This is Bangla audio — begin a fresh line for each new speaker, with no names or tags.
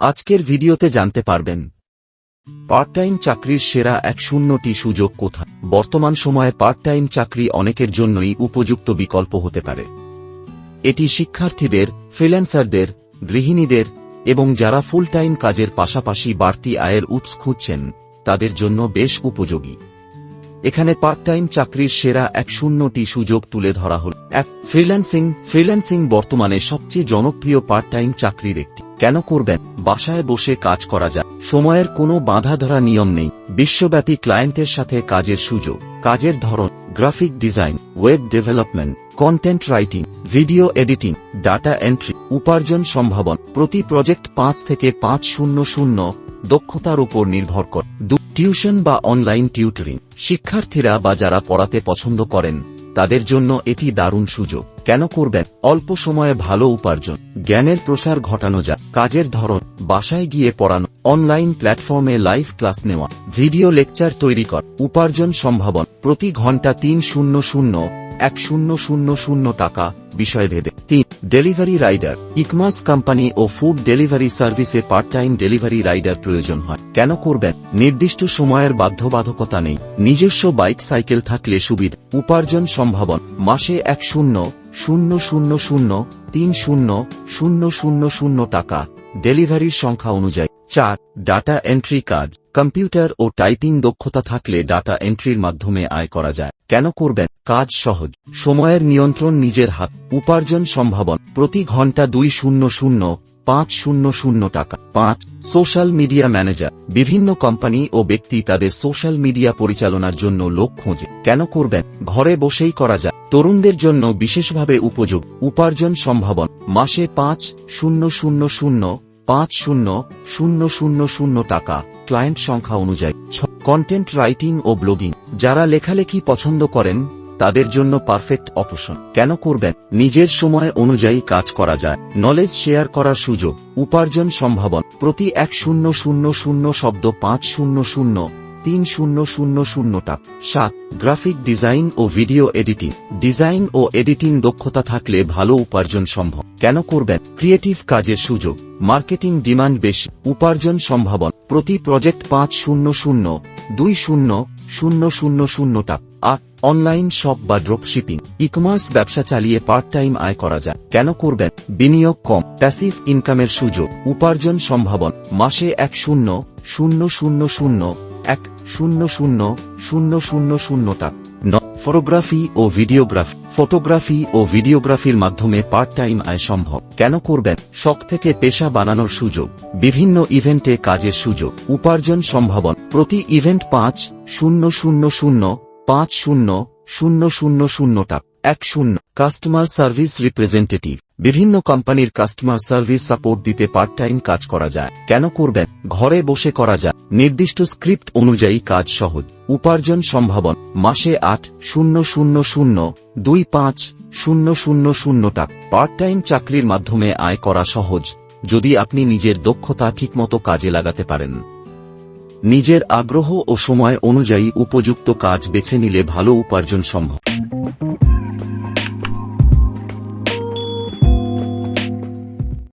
আজকের ভিডিওতে জানতে পারবেন। পার্ট টাইম চাকরির সেরা এক শূন্যটি সুযোগ কোথায়? বর্তমান সময়ে পার্ট টাইম চাকরি অনেকের জন্যই উপযুক্ত বিকল্প হতে পারে। এটি শিক্ষার্থীদের, ফ্রিল্যান্সারদের, গৃহিণীদের এবং যারা ফুল টাইম কাজের পাশাপাশি বাড়তি আয়ের উৎস খুঁজছেন, তাদের জন্য বেশ উপযোগী। এখানে পার্ট টাইম চাকরির সেরা এক শূন্যটি সুযোগ তুলে ধরা হল। এক, ফ্রিল্যান্সিং। ফ্রিল্যান্সিং বর্তমানে সবচেয়ে জনপ্রিয় পার্ট টাইম চাকরির কেন করবেন? বাসায় বসে কাজ করা যায়। সময়ের কোনো বাধা ধরা নিয়ম নেই। বিশ্বব্যাপী ক্লায়েন্টের সাথে কাজের সুযোগ। কাজের ধরন, graphic design, web development, content writing, video editing, data entry, উপার্জন সম্ভাবন। প্রতি প্রজেক্ট পাঁচ থেকে পাঁচ শূন্য শূন্য দক্ষতার উপর নির্ভর করে। টিউশন বা অনলাইন টিউটরিং। শিক্ষার্থীরা বা যারা পড়াতে পছন্দ করেন তাদের জন্য এটি দারুণ সুযোগ। কেন করবেন? অল্প সময়ে ভালো উপার্জন। জ্ঞানের প্রসার ঘটানো যায়। কাজের ধরন, বাসায় গিয়ে পড়ানো, অনলাইন প্ল্যাটফর্মে লাইভ ক্লাস নেওয়া, ভিডিও লেকচার তৈরি কর, উপার্জন সম্ভাবন, প্রতি ঘণ্টা তিন শূন্য শূন্য, এক শূন্য শূন্য শূন্য টাকা বিষয় ভেবে তিন ডেলিভারি রাইডার। ইকমাস কোম্পানি ও ফুড ডেলিভারি সার্ভিসে পার্ট টাইম ডেলিভারি রাইডার প্রয়োজন হয়। কেন করবেন? নির্দিষ্ট সময়ের বাধ্যবাধকতা নেই। নিজস্ব বাইক সাইকেল থাকলে সুবিধা। উপার্জন সম্ভাবন। মাসে এক শূন্য শূন্য শূন্য শূন্য, তিন শূন্য শূন্য শূন্য শূন্য টাকা। ডেলিভারির সংখ্যা অনুযায়ী। চার ডাটা এন্ট্রি কাজ। কম্পিউটার ও টাইপিং দক্ষতা থাকলে ডাটা এন্ট্রির মাধ্যমে আয় করা যায়। কেন করবেন? কাজ সহজ। সময়ের নিয়ন্ত্রণ নিজের হাত। উপার্জন সম্ভাবন। প্রতি ঘণ্টা দুই শূন্য শূন্য, পাঁচ শূন্য শূন্য টাকা। পাঁচ সোশ্যাল মিডিয়া ম্যানেজার বিভিন্ন কোম্পানি ও ব্যক্তি তাদের সোশ্যাল মিডিয়া পরিচালনার জন্য লোক খোঁজে। কেন করবেন? ঘরে বসেই করা যায়। তরুণদের জন্য বিশেষভাবে উপযোগ উপার্জন সম্ভাবন। মাসে পাঁচ, শূন্য শূন্য শূন্য পাঁচ শূন্য শূন্য শূন্য শূন্য টাকা ক্লায়েন্ট সংখ্যা অনুযায়ী। কন্টেন্ট রাইটিং ও ব্লগিং যারা লেখালেখি পছন্দ করেন, তাদের জন্য পারফেক্ট অপশন কেন করবেন? নিজের সময় অনুযায়ী কাজ করা যায়। নলেজ শেয়ার করার সুযোগ। উপার্জন সম্ভাবন। প্রতি এক শূন্য শূন্য শূন্য শব্দ পাঁচ শূন্য শূন্য, তিন শূন্য শূন্য শূন্য টাকা। সাত গ্রাফিক ডিজাইন ও ভিডিও এডিটিং ডিজাইন ও এডিটিং দক্ষতা থাকলে ভালো উপার্জন সম্ভব। কেন করবেন? ক্রিয়েটিভ কাজের সুযোগ। মার্কেটিং ডিমান্ড বেশি, উপার্জন সম্ভাবন, প্রতি প্রজেক্ট পাঁচ শূন্য শূন্য, দুই শূন্য শূন্য শূন্য শূন্য আট অনলাইন শপ বা ড্রপ শিপিং ই কমার্স ব্যবসা চালিয়ে পার্ট টাইম আয় করা যায়। কেন করবেন? বিনিয়োগ কম প্যাসিভ ইনকামের সুযোগ, উপার্জন সম্ভাবন, মাসে এক শূন্য শূন্য শূন্য শূন্য এক শূন্য শূন্য শূন্য শূন্য শূন্য টাকা ফটোগ্রাফি ও ভিডিওগ্রাফি ফটোগ্রাফি ও ভিডিওগ্রাফির মাধ্যমে পার্ট টাইম আয় সম্ভব। কেন করবেন? শখ থেকে পেশা বানানোর সুযোগ, বিভিন্ন ইভেন্টে কাজের সুযোগ, উপার্জন সম্ভাবন। প্রতি ইভেন্ট পাঁচ শূন্য শূন্য শূন্য, পাঁচ শূন্য শূন্য শূন্য শূন্য এক শূন্য। Customer service representative. বিভিন্ন কোম্পানির কাস্টমার সার্ভিস সাপোর্ট দিতে পার্ট টাইম কাজ করা যায়। কেন করবেন? ঘরে বসে করা যায়। নির্দিষ্ট স্ক্রিপ্ট অনুযায়ী কাজ সহজ। উপার্জন সম্ভাবন। মাসে আট শূন্য শূন্য শূন্য দুই পাঁচ শূন্য শূন্য শূন্য টাকা। পার্ট টাইম চাকরির মাধ্যমে আয় করা সহজ, যদি আপনি নিজের দক্ষতা ঠিকমতো কাজে লাগাতে পারেন। নিজের আগ্রহ ও সময় অনুযায়ী উপযুক্ত কাজ বেছে নিলে ভালো উপার্জন সম্ভব।